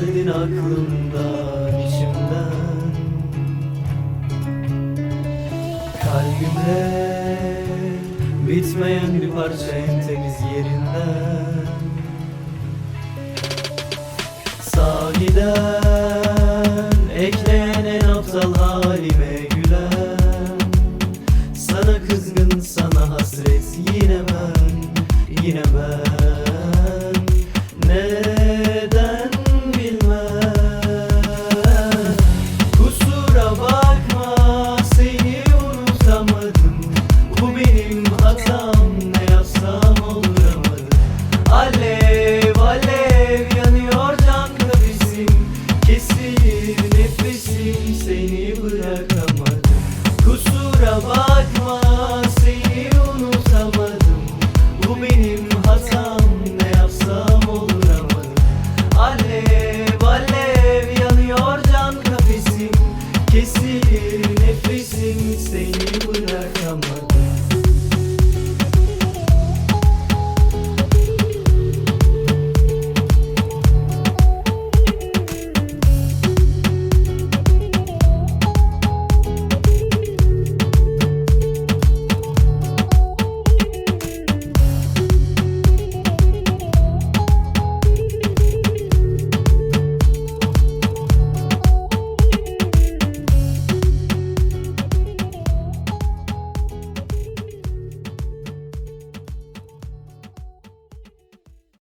Geldin aklımdan içimden. Kalbimde bitmeyen bir parça en temiz yerinden. Sahiden ekleyen en aptal halime gülen. Sana kızgın sana hasret yine ben yine ben circle.